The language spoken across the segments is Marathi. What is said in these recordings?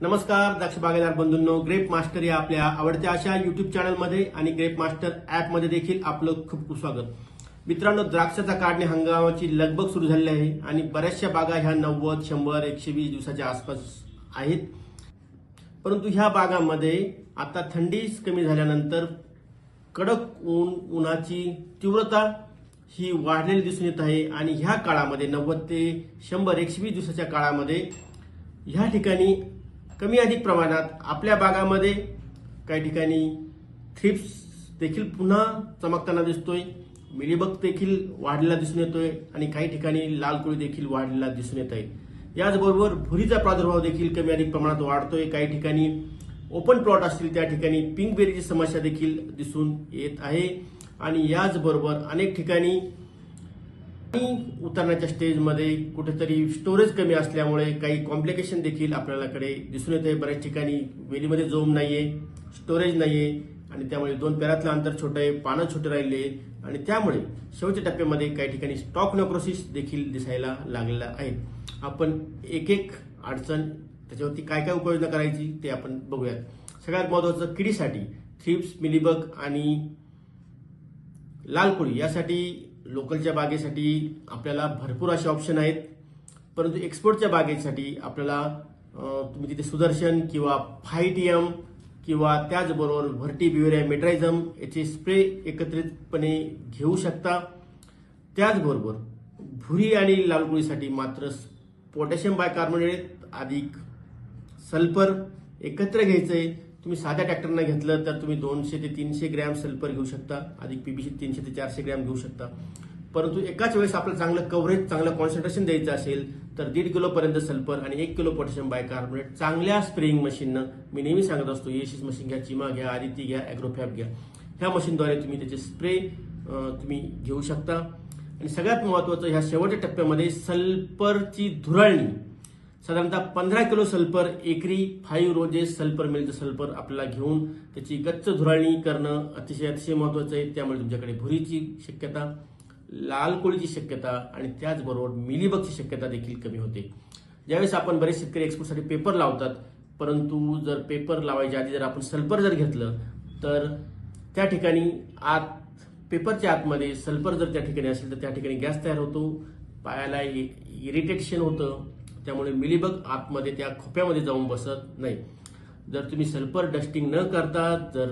नमस्कार द्राक्ष बागेदार बंधूंनो. ग्रेप मास्टर या आपल्या आवडत्या अशा युट्यूब चॅनलमध्ये आणि ग्रेप मास्टर ॲपमध्ये देखील आपलं खूप खूप स्वागत. मित्रांनो द्राक्षाचा काढणे हंगामाची लगबग सुरू झालेली आहे आणि बऱ्याचशा बागा ह्या नव्वद शंभर एकशे वीस दिवसाच्या आसपास आहेत. परंतु ह्या बागांमध्ये आता थंडी कमी झाल्यानंतर कडक ऊन उन्हाची तीव्रता ही वाढलेली दिसून येत आहे आणि ह्या काळामध्ये नव्वद ते शंभर एकशे वीस दिवसाच्या काळामध्ये ह्या ठिकाणी कमी अधिक प्रमाणात आपल्या बागामध्ये काही ठिकाणी थ्रिप्स देखील पुन्हा चमकताना दिसतोय. मिलीबग देखील वाढलेला दिसून येतोय आणि काही ठिकाणी लाल कोळी देखील वाढलेला दिसून येत आहे याचबरोबर भुरीचा प्रादुर्भाव देखील कमी अधिक प्रमाणात वाढतोय. काही ठिकाणी ओपन प्लॉट असतील त्या ठिकाणी पिंक बेरीची समस्या देखील दिसून येत आहे. आणि याचबरोबर अनेक ठिकाणी पाणी उतरण्याच्या स्टेजमध्ये कुठेतरी स्टोरेज कमी असल्यामुळे काही कॉम्प्लिकेशन देखील आपल्याकडे दिसून येते आहे बऱ्याच ठिकाणी वेलीमध्ये जोम नाहीये स्टोरेज नाहीये आणि त्यामुळे दोन पेरातलं अंतर छोटं आहे पानं छोटे राहिले आणि त्यामुळे शेवटच्या टप्प्यामध्ये काही ठिकाणी स्टॉक नोक्रोसिस देखील दिसायला लागलेला आहे. आपण एक एक अडचण त्याच्यावरती काय काय उपाययोजना करायची ते आपण बघूयात. सगळ्यात महत्वाचं किडीसाठी थ्रिप्स मिलीबग आणि लाल कोळी यासाठी लोकलच्या बागेसाठी आपल्याला भरपूर असे ऑप्शन आहेत. परंतु एक्सपोर्टच्या बागेसाठी आपल्याला तुम्ही तिथे सुदर्शन किंवा फायटीएम किंवा त्याचबरोबर व्हर्टी बिवेरिया मेट्रायझम याचे स्प्रे एकत्रितपणे घेऊ शकता. त्याचबरोबर भुरी आणि लालगुळीसाठी मात्र पोटॅशियम बायकार्बोनेट अधिक सल्फर एकत्र घ्यायचं. आहे तुम्ही साध्या ट्रॅक्टरनं घेतलं तर तुम्ही दोनशे ते तीनशे ग्रॅम सल्फर घेऊ शकता. अधिक पीबीसी तीनशे ते चारशे ग्रॅम घेऊ शकता. परंतु एकाच वेळेस आपल्याला चांगलं कव्हरेज चांगलं कॉन्सन्ट्रेशन द्यायचं असेल तर दीड किलोपर्यंत सल्फर आणि एक किलो पोटॅशियम म्हणजे बायकार्बोनेट चांगल्या स्प्रेइंग मशीननं मी नेहमी सांगत असतो एशिस मशीन घ्या चिमा घ्या आदिती घ्या ॲग्रोफॅप घ्या. ह्या मशीनद्वारे तुम्ही त्याचे स्प्रे तुम्ही घेऊ शकता. आणि सगळ्यात महत्वाचं ह्या शेवटच्या टप्प्यामध्ये सल्फरची धुराळणी साधारणतः पंधरा किलो सल्फर एकरी फाईव्ह रोजेस सल्फर मिळतं सल्फर आपल्याला घेऊन त्याची गच्च धुराळणी करणं अतिशय अतिशय महत्वाचं आहे. त्यामुळे तुमच्याकडे भुरीची शक्यता लाल कोळीची शक्यता आणि त्याचबरोबर मिलीबगची शक्यता देखील कमी होते. ज्यावेळेस आपण बरेच शेतकरी एक्सपोर्टसाठी पेपर लावतात परंतु जर पेपर लावायच्या आधी जर आपण सल्फर जर घेतलं तर त्या ठिकाणी आत पेपरच्या आतमध्ये सल्फर जर त्या ठिकाणी असेल तर त्या ठिकाणी गॅस तयार होतो. पायाला इरिटेशन होतं. त्यामुळे मिलीबग आतमध्ये त्या खोप्यामध्ये जाऊन बसत नाही. जर तुम्ही सल्फर डस्टिंग न करता जर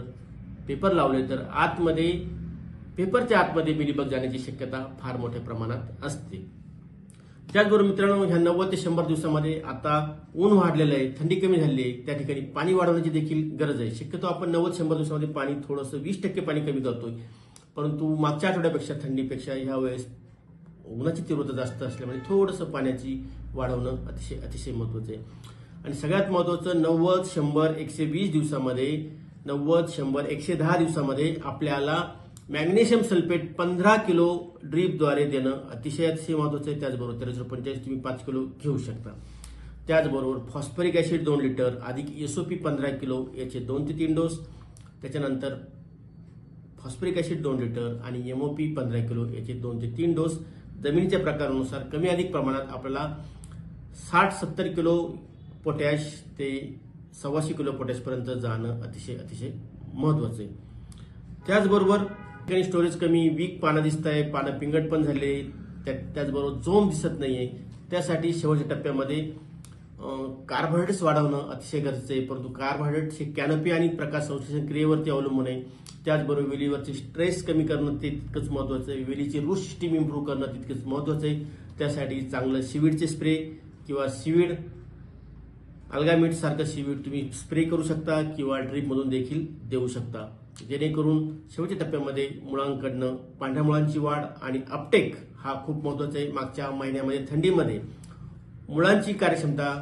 पेपर लावले तर आतमध्ये पेपरच्या आतमध्ये मिलीबग जाण्याची शक्यता फार मोठ्या प्रमाणात असते. त्याचबरोबर मित्रांनो ह्या नव्वद ते शंभर दिवसामध्ये आता ऊन वाढलेलं आहे थंडी कमी झाली आहे त्या ठिकाणी पाणी वाढवण्याची देखील गरज आहे. शक्यतो आपण नव्वद शंभर दिवसामध्ये पाणी थोडंसं वीस टक्के पाणी कमी करतोय. परंतु मागच्या आठवड्यापेक्षा थंडीपेक्षा ह्या वेळेस उन्हाची तीव्रता जास्त असल्यामुळे थोडंसं पाण्याची वाढवणं अतिशय अतिशय महत्वाचं आहे. आणि सगळ्यात महत्वाचं नव्वद शंभर एकशे वीस दिवसामध्ये नव्वद शंभर एकशे दहा दिवसामध्ये आपल्याला मॅग्नेशियम सल्फेट पंधरा किलो ड्रीपद्वारे देणं अतिशय अतिशय महत्वाचं आहे. त्याचबरोबर तेराशे पंचेचाळीस तुम्ही पाच किलो घेऊ शकता. त्याचबरोबर फॉस्फरिक ॲसिड दोन लिटर अधिक एसओपी पंधरा किलो याचे दोन ते तीन डोस. त्याच्यानंतर फॉस्फरिक ॲसिड दोन लिटर आणि एमओपी पंधरा किलो याचे दोन ते तीन डोस. जमिनीच्या प्रकारानुसार कमी अधिक प्रमाणात आपल्याला साठ सत्तर किलो पोटॅश ते सव्वाशे किलो पोटॅशपर्यंत जाणं अतिशय अतिशय महत्वाचं आहे. त्याचबरोबर ठिकाणी स्टोरेज कमी वीक पानं दिसत आहे पानं पिंगट पण झाले त्या त्याचबरोबर जोम दिसत नाहीये. त्यासाठी शेवटच्या टप्प्यामध्ये कार्बोहायड्रेट्स वाढवणं अतिशय गरजेचं आहे परंतु कार्बोहायड्रेट्स हे कॅनपी आणि प्रकाश संश्लेषण क्रियेवरती अवलंबून आहे. त्याचबरोबर वेलीवरचे स्ट्रेस कमी करणं ते तितकंच महत्वाचं आहे. वेलीची रूट सिस्टीम इम्प्रूव्ह करणं तितकंच महत्वाचं आहे. त्यासाठी चांगलं सिविडचे स्प्रे किंवा सिविड अल्गामीट सारखं सिविड तुम्ही स्प्रे करू शकता किंवा ड्रीपमधून देखील देऊ शकता. जेणेकरून शेवटच्या टप्प्यामध्ये मुळांकडनं पांढऱ्या मुळांची वाढ आणि अपटेक हा खूप महत्त्वाचा आहे. मागच्या महिन्यामध्ये थंडीमध्ये मुळांची कार्यक्षमता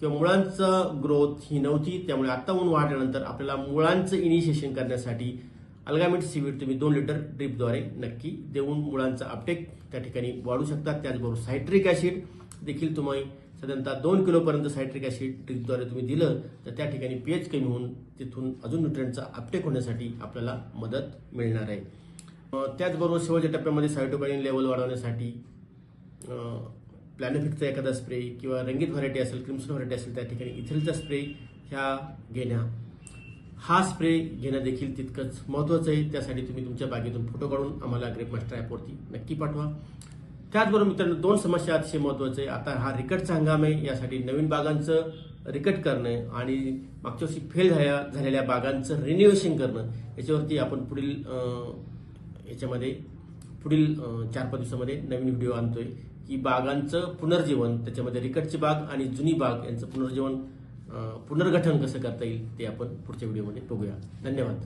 किंवा मुळांचं ग्रोथ ही नव्हती त्यामुळे आता ऊन वाढल्यानंतर आपल्याला मुळांचं इनिशिएशन करण्यासाठी अल्गामिट सीवीड तुम्ही दोन लिटर ड्रीपद्वारे नक्की देऊन मुळांचा अपटेक त्या ठिकाणी वाढू शकता. त्याचबरोबर सायट्रिक ॲसिड देखील तुम्ही साधारणतः दोन किलोपर्यंत सायट्रिक ॲसिड ड्रीपद्वारे तुम्ही दिलं तर त्या ठिकाणी पीएच कमी होऊन तिथून अजून न्यूट्रियनचा अपटेक होण्यासाठी आपल्याला मदत मिळणार आहे. त्याचबरोबर शेवटच्या टप्प्यामध्ये सायटोकाईन लेवल वाढवण्यासाठी प्लॅनोफिकचा एखादा स्प्रे किंवा रंगीत व्हरायटी असेल क्रिम्सन व्हरायटी असेल त्या ठिकाणी इथेलचा स्प्रे ह्या घेण्या. हा स्प्रे घेणं देखील तितकंच महत्त्वाचं आहे. त्यासाठी तुम्ही तुमच्या बागेतून फोटो काढून आम्हाला ग्रेप मास्टर ॲपवरती नक्की पाठवा. त्याचबरोबर मित्रांनो दोन समस्या अतिशय महत्त्वाच्या आहे. आता हा रिकटचा हंगाम आहे. यासाठी नवीन बागांचं रिकट करणं आणि मागच्या वर्षी फेल झाल्या झालेल्या बागांचं रिन्युएशन करणं. याच्यावरती आपण पुढील याच्यामध्ये पुढील चार पाच दिवसामध्ये नवीन व्हिडिओ आणतोय की बागांचं पुनर्जीवन त्याच्यामध्ये रिकटची बाग आणि जुनी बाग यांचं पुनर्जीवन पुनर्गठन कसं करता येईल ते आपण पुढच्या व्हिडिओमध्ये बघूया. धन्यवाद.